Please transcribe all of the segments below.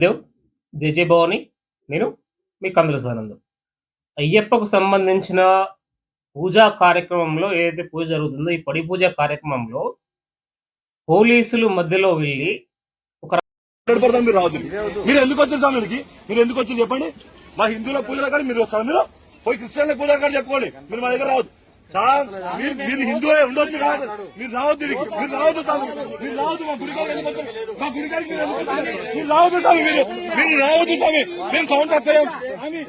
Hello జేజే భవాని నేను మీ కందుల సానందం అయ్యప్పకు సంబంధించిన పూజా కార్యక్రమంలో ఏదైతే పూజ జరుగుతుందో ఈ పడి పూజ కార్యక్రమంలో పోలీసులు మధ్యలో వెళ్ళి ఒక మీరు రావద్దు. మీరు ఎందుకు వచ్చారు స్వామి మీరు ఎందుకు వచ్చి చెప్పండి? మా హిందువుల పూజల కాడ మీరు వస్తారు. మీరు పోయి క్రిస్టియన్ల పూజల కాడ చెప్పుకోండి. మీరు మా దగ్గర రావద్దు. సార్ మీరు మీరు హిందువే ఉండొచ్చు కాదు. మీరు రావద్దు. మీరు రావద్దు స్వామి మీరు రావద్దు మా వస్తారు? మా కాడికి మీరు రావద్దు స్వామి మీరు. మీరు రావద్దు స్వామి మేము సౌండ్ తప్పేయం స్వామి,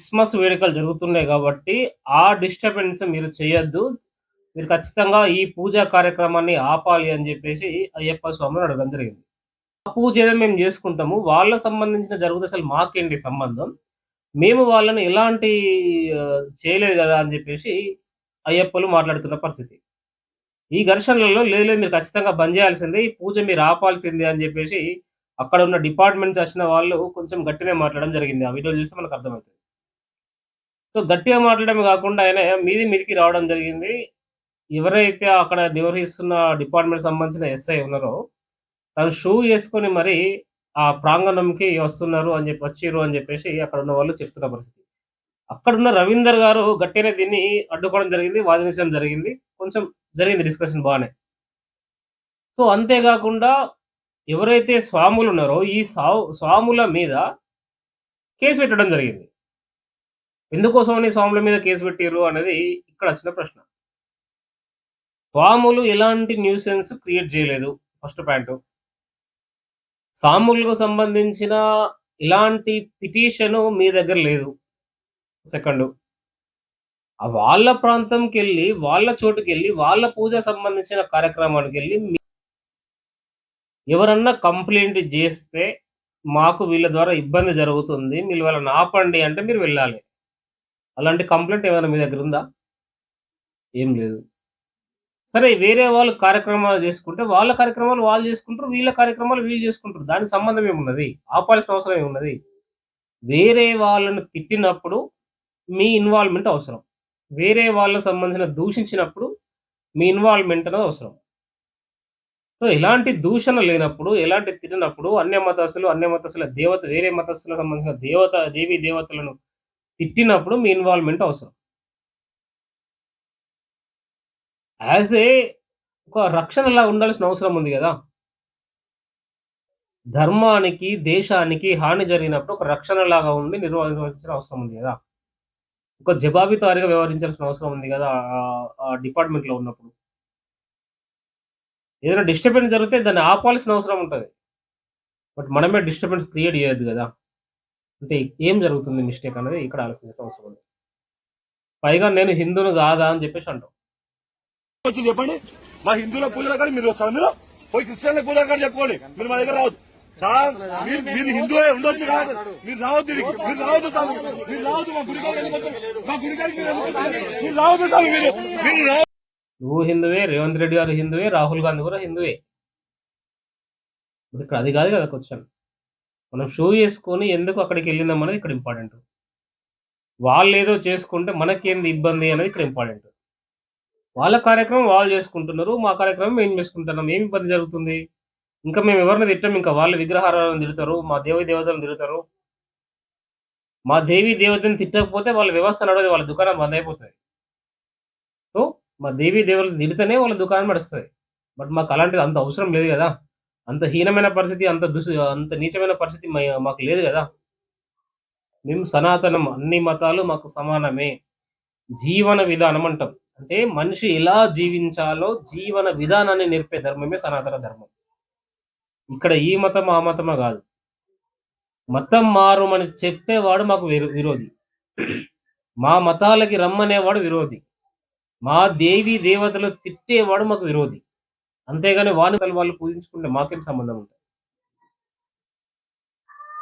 క్రిస్మస్ వేడుకలు జరుగుతున్నాయి కాబట్టి ఆ డిస్టర్బెన్స్ మీరు చేయొద్దు. మీరు ఖచ్చితంగా ఈ పూజా కార్యక్రమాన్ని ఆపాలి అని చెప్పేసి అయ్యప్ప స్వామిని అడగడం జరిగింది. ఆ పూజ ఏదో మేము చేసుకుంటాము. వాళ్ళ సంబంధించిన జరుగుతుంది అసలు మాకేంటి సంబంధం? మేము వాళ్ళని ఎలాంటి చేయలేదు కదా అని చెప్పేసి అయ్యప్పలు మాట్లాడుతున్న పరిస్థితి. ఈ ఘర్షణలలో లేదు లేదు మీరు ఖచ్చితంగా బంద్ చేయాల్సిందే. ఈ పూజ మీరు ఆపాల్సిందే అని చెప్పేసి అక్కడ ఉన్న డిపార్ట్మెంట్స్ వచ్చిన వాళ్ళు కొంచెం గట్టినే మాట్లాడడం జరిగింది. ఆ వీడియో చూస్తే మనకు అర్థమవుతుంది. సో గట్టిగా మాట్లాడమే కాకుండా ఆయన మీది మీదికి రావడం జరిగింది. ఎవరైతే అక్కడ నిర్వహిస్తున్న డిపార్ట్మెంట్ సంబంధించిన ఎస్ఐ ఉన్నారో తను షూ వేసుకొని మరి ఆ ప్రాంగణంకి వస్తున్నారు అని చెప్పి వచ్చిర్రు అని చెప్పేసి అక్కడ ఉన్న వాళ్ళు చెప్తున్న పరిస్థితి. అక్కడ ఉన్న రవీందర్ గారు గట్టిగానే దీన్ని అడ్డుకోవడం జరిగింది వాదించడం జరిగింది. కొంచెం జరిగింది డిస్కషన్ బాగానే. సో అంతేకాకుండా ఎవరైతే స్వాములు ఉన్నారో ఈ సావు స్వాముల మీద కేసు పెట్టడం జరిగింది. ఎందుకోసమని స్వాముల మీద కేసు పెట్టిర్రు అనేది ఇక్కడ వచ్చిన ప్రశ్న. స్వాములు ఎలాంటి న్యూసెన్స్ క్రియేట్ చేయలేదు ఫస్ట్ పాయింట్. సాములకు సంబంధించిన ఇలాంటి పిటిషన్ మీ దగ్గర లేదు. సెకండ్. వాళ్ళ ప్రాంతంకి వెళ్ళి వాళ్ళ చోటుకి వెళ్ళి వాళ్ళ పూజ సంబంధించిన కార్యక్రమానికి వెళ్ళి ఎవరన్నా కంప్లైంట్ చేస్తే మాకు వీళ్ళ ద్వారా ఇబ్బంది జరుగుతుంది మీరు వాళ్ళని ఆపండి అంటే మీరు వెళ్ళాలి. అలాంటి కంప్లైంట్ ఏమైనా మీ దగ్గర ఉందా? ఏం లేదు. సరే వేరే వాళ్ళు కార్యక్రమాలు చేసుకుంటే వాళ్ళ కార్యక్రమాలు వాళ్ళు చేసుకుంటారు వీళ్ళ కార్యక్రమాలు వీళ్ళు చేసుకుంటారు. దానికి సంబంధం ఏమున్నది? ఆపాల్సిన అవసరం ఏమున్నది? వేరే వాళ్ళను తిట్టినప్పుడు మీ ఇన్వాల్వ్మెంట్ అవసరం. వేరే వాళ్ళకు సంబంధించిన దూషించినప్పుడు మీ ఇన్వాల్వ్మెంట్ అనేది అవసరం. సో ఎలాంటి దూషణ లేనప్పుడు ఎలాంటి తిట్టినప్పుడు అన్య మతస్థులు అన్య మతస్థుల దేవత వేరే మతస్థులకు సంబంధించిన దేవత దేవీ దేవతలను తిట్టినప్పుడు మీ ఇన్వాల్వ్మెంట్ అవసరం. యాజ్ ఏ ఒక రక్షణలా ఉండాల్సిన అవసరం ఉంది కదా. ధర్మానికి దేశానికి హాని జరిగినప్పుడు ఒక రక్షణలాగా ఉండి నిర్వహించాల్సిన అవసరం ఉంది కదా. ఒక జవాబితారిగా వ్యవహరించాల్సిన అవసరం ఉంది కదా ఆ- డిపార్ట్మెంట్లో ఉన్నప్పుడు. ఏదైనా డిస్టర్బెన్స్ జరిగితే దాన్ని ఆపాల్సిన అవసరం ఉంటుంది. బట్ మనమే డిస్టర్బెన్స్ క్రియేట్ చేయొద్దు కదా. అంటే ఏం జరుగుతుంది మిస్టేక్ అనేది ఇక్కడ ఆలోచించాల్సిన అవసరం ఉంది. పైగా నేను హిందువును కాదా అని చెప్పేసి అంటాం. చెప్పండి. మా హిందువుల పూజల కాడ మీరు వస్తారు మీరు? పోయి క్రిస్టియన్ల పూజల కాడ చెప్పుకోండి. మీరు మా దగ్గర రావద్దు. సార్ మీరు హిందువే ఉండొచ్చు కాదు. మీరు రావద్దు. మీరు రావద్దు స్వామి. మీరు రావద్దు మా వస్తారు? మా కాడికి మీరు రావద్దు స్వామి మీరు. మీరు నువ్వు హిందువే రేవంత్ రెడ్డి గారు హిందువే రాహుల్ గాంధీ కూడా హిందువే. ఇక్కడ అది కాదు కదా క్వశ్చన్. మనం షో చేసుకొని ఎందుకు అక్కడికి వెళ్ళినాం అనేది ఇక్కడ ఇంపార్టెంట్ వాళ్ళు ఏదో చేసుకుంటే మనకేంది ఇబ్బంది అనేది ఇక్కడ ఇంపార్టెంట్ వాళ్ళ కార్యక్రమం వాళ్ళు చేసుకుంటున్నారు మా కార్యక్రమం మేము చేసుకుంటున్నాం. ఏమి ఇబ్బంది జరుగుతుంది? ఇంకా మేము ఎవరిని తిట్టాం? ఇంకా వాళ్ళ విగ్రహారాలను తిడతారు మా దేవి దేవతలను తిడతారు. మా దేవి దేవతని తిట్టకపోతే వాళ్ళ వ్యవస్థ నడవదు వాళ్ళ దుకాణం బంద్ అయిపోతుంది. సో మా దేవి దేవతలు తిడితేనే వాళ్ళ దుకాణం నడుస్తుంది. బట్ మాకు అలాంటిది అంత అవసరం లేదు కదా. అంత హీనమైన పరిస్థితి అంత దుస్ అంత నీచమైన పరిస్థితి మాకు లేదు కదా మేము సనాతనం అన్ని మతాలు మాకు సమానమే జీవన విధానం అంటాం అంటే మనిషి ఎలా జీవించాలో జీవన విధానాన్ని నేర్పే ధర్మమే సనాతన ధర్మం. ఇక్కడ ఈ మతం, ఆ మతమా కాదు మతం మారుమని చెప్పేవాడు మాకు విరోధి. మా మతాలకి రమ్మనేవాడు విరోధి. మా దేవి దేవతలు తిట్టేవాడు మాకు విరోధి. అంతేగాని వాని వాళ్ళు పూజించుకుంటే మాకేం సంబంధం ఉంటుంది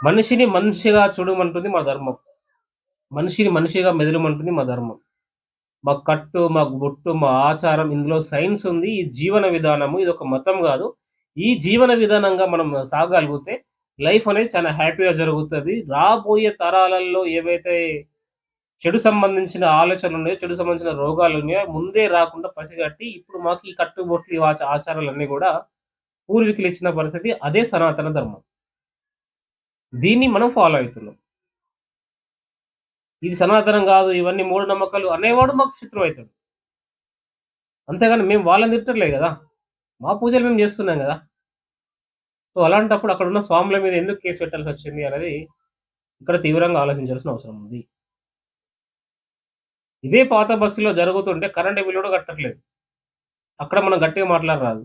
మనిషిని మనిషిగా చూడమంటుంది మా ధర్మం. మనిషిని మనిషిగా మెదలమంటుంది మా ధర్మం. మా కట్టు, మా బొట్టు, మా ఆచారం ఇందులో సైన్స్ ఉంది. ఈ జీవన విధానము ఒక మతం కాదు ఈ జీవన విధానంగా మనం సాగగలిగితే లైఫ్ అనేది చాలా హ్యాపీగా జరుగుతుంది రాబోయే తరాలలో ఏవైతే చెడు సంబంధించిన ఆలోచనలున్నాయో, చెడు సంబంధించిన రోగాలున్నాయో ముందే రాకుండా పసిగట్టి ఇప్పుడు మాకు ఈ కట్టుబొట్లు, ఆచారాలన్నీ కూడా పూర్వీకులు ఇచ్చిన పరిస్థితి అదే సనాతన ధర్మం. దీన్ని మనం ఫాలో అవుతున్నాం ఇది సనాతనం కాదు ఇవన్నీ మూఢనమ్మకాలు అనేవాడు మాకు శత్రువు అవుతాడు అంతేగాని మేము వాళ్ళని తిట్టట్లేదు కదా మా పూజలు మేము చేస్తున్నాం కదా సో, అలాంటప్పుడు అక్కడ ఉన్న స్వాముల మీద ఎందుకు కేసు పెట్టాల్సి వచ్చింది అనేది ఇక్కడ తీవ్రంగా ఆలోచించాల్సిన అవసరం ఉంది. ఇదే పాత బస్సులో జరుగుతుంటే కరెంట్ బిల్లు కూడా కట్టట్లేదు. అక్కడ మనం గట్టిగా మాట్లాడరాదు.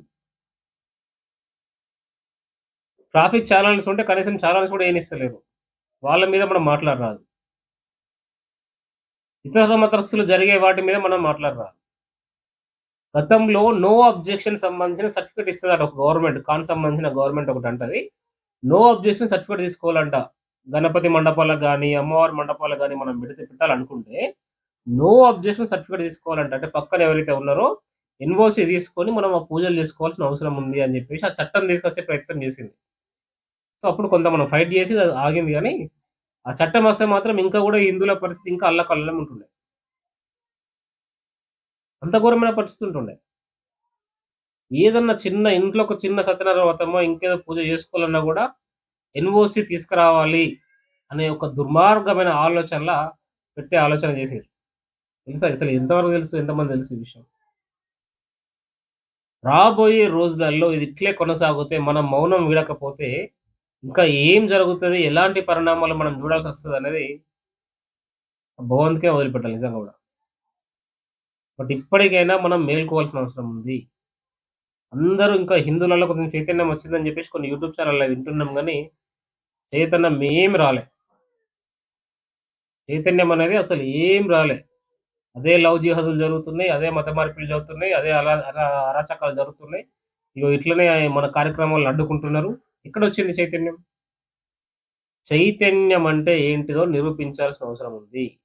ట్రాఫిక్ ఛానల్స్ ఉంటే కనీసం ఛానల్స్ కూడా ఏయనిస్తలేరు. వాళ్ళ మీద మనం మాట్లాడరాదు. ఇతర మతస్థులు జరిగే వాటి మీద మనం మాట్లాడరాదు. గతంలో నో అబ్జెక్షన్ సంబంధించిన సర్టిఫికేట్ ఇస్తుందట ఒక గవర్నమెంట్. కాన్ సంబంధించిన గవర్నమెంట్ ఒకటి అంటది నో అబ్జెక్షన్ సర్టిఫికేట్ తీసుకోవాలంట. గణపతి మండపాలకు కానీ అమ్మవారి మండపాలకు కానీ మనం పెడితే పెట్టాలనుకుంటే నో అబ్జెక్షన్ సర్టిఫికేట్ తీసుకోవాలంటే అంటే పక్కన ఎవరైతే ఉన్నారో ఎన్ఓసి తీసుకొని మనం ఆ పూజలు చేసుకోవాల్సిన అవసరం ఉంది అని చెప్పేసి ఆ చట్టం తీసుకొచ్చే ప్రయత్నం చేసింది సో, అప్పుడు కొంత మనం ఫైట్ చేసి అది ఆగింది కానీ ఆ చట్టం వస్తే మాత్రం ఇంకా కూడా హిందువుల పరిస్థితి ఇంకా అల్లకల్లం ఉంటుండే. అంత ఘోరమైన పరిస్థితి ఉంటుండే. ఏదన్నా చిన్న ఇంట్లో ఒక చిన్న సత్యనారాయణమో ఇంకేదో పూజ చేసుకోవాలన్నా కూడా ఎన్ఓసి తీసుకురావాలి అనే ఒక దుర్మార్గమైన ఆలోచనల పెట్టే ఆలోచన చేసేది తెలుసా? అసలు ఎంతవరకు తెలుసు? ఎంతమంది తెలుసు ఈ విషయం? రాబోయే రోజులలో ఇది ఇట్లే కొనసాగితే మనం మౌనం వీడకపోతే ఇంకా ఏం జరుగుతుంది ఎలాంటి పరిణామాలు మనం చూడాల్సి వస్తుంది అనేది భగవంతుకే వదిలిపెట్టాలి నిజంగా కూడా బట్ ఇప్పటికైనా మనం మేల్కోవాల్సిన అవసరం ఉంది. అందరూ ఇంకా హిందువులలో కొంచెం చైతన్యం వచ్చిందని చెప్పేసి కొన్ని యూట్యూబ్ ఛానల్లో వింటున్నాం కానీ చైతన్యం ఏం రాలే. చైతన్యం అనేది అసలు ఏం రాలే. అదే లవ్ జిహాదులు జరుగుతున్నాయి. అదే మత మార్పిడి జరుగుతున్నాయి. అదే అలా అరా అరాచకాలు జరుగుతున్నాయి. ఇగో ఇట్లనే మన కార్యక్రమాలను అడ్డుకుంటున్నారు. ఇక్కడ వచ్చింది చైతన్యం? చైతన్యం అంటే ఏంటిదో నిరూపించాల్సిన అవసరం ఉంది.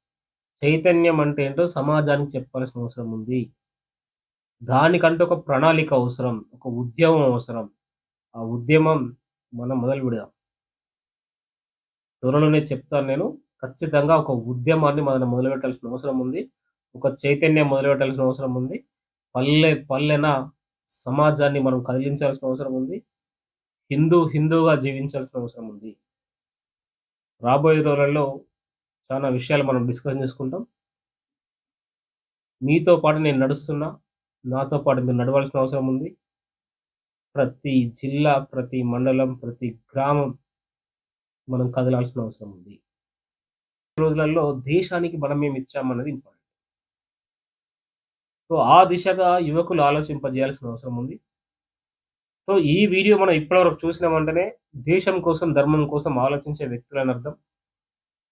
చైతన్యం అంటే ఏంటో సమాజానికి చెప్పాల్సిన అవసరం ఉంది. దానికంటే ఒక ప్రణాళిక అవసరం. ఒక ఉద్యమం అవసరం. ఆ ఉద్యమం మనం మొదలు పెడదాం. త్వరలోనే చెప్తాను నేను. ఖచ్చితంగా ఒక ఉద్యమాన్ని మనం మొదలుపెట్టాల్సిన అవసరం ఉంది. ఒక చైతన్యం మొదలుపెట్టాల్సిన అవసరం ఉంది. పల్లె పల్లెన సమాజాన్ని మనం కదిలించాల్సిన అవసరం ఉంది. హిందూ హిందూగా జీవించాల్సిన అవసరం ఉంది. రాబోయే రోజులలో చాలా విషయాలు మనం డిస్కషన్ చేసుకుంటాం. మీతో పాటు నేను నడుస్తున్నా. నాతో పాటు మీరు నడవాల్సిన అవసరం ఉంది. ప్రతి జిల్లా, ప్రతి మండలం, ప్రతి గ్రామం మనం కదలాల్సిన అవసరం ఉంది. ఈ రోజులలో దేశానికి మనమేమి ఇచ్చామన్నది ఇంపార్టెంట్. సో, ఆ దిశగా యువకులు ఆలోచింపజేయాల్సిన అవసరం ఉంది. సో, ఈ వీడియో మనం ఇప్పటివరకు చూసిన వెంటనే దేశం కోసం, ధర్మం కోసం ఆలోచించే వ్యక్తులని అర్థం.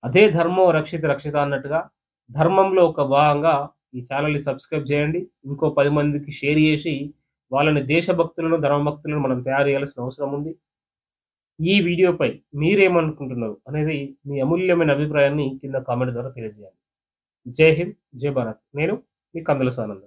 అదే ధర్మం రక్షిత రక్షిత అన్నట్టుగా ధర్మంలో ఒక భాగంగా ఈ ఛానల్ని సబ్స్క్రైబ్ చేయండి. ఇంకో పది మందికి షేర్ చేసి వాళ్ళని దేశభక్తులను, ధర్మభక్తులను మనం తయారు చేయాల్సిన అవసరం ఉంది. ఈ వీడియోపై మీరేమనుకుంటున్నారు అనేది మీ అమూల్యమైన అభిప్రాయాన్ని కింద కామెంట్ ద్వారా తెలియజేయండి. జై హింద్, జై భారత్. నేను మీ కందుల సానంద్.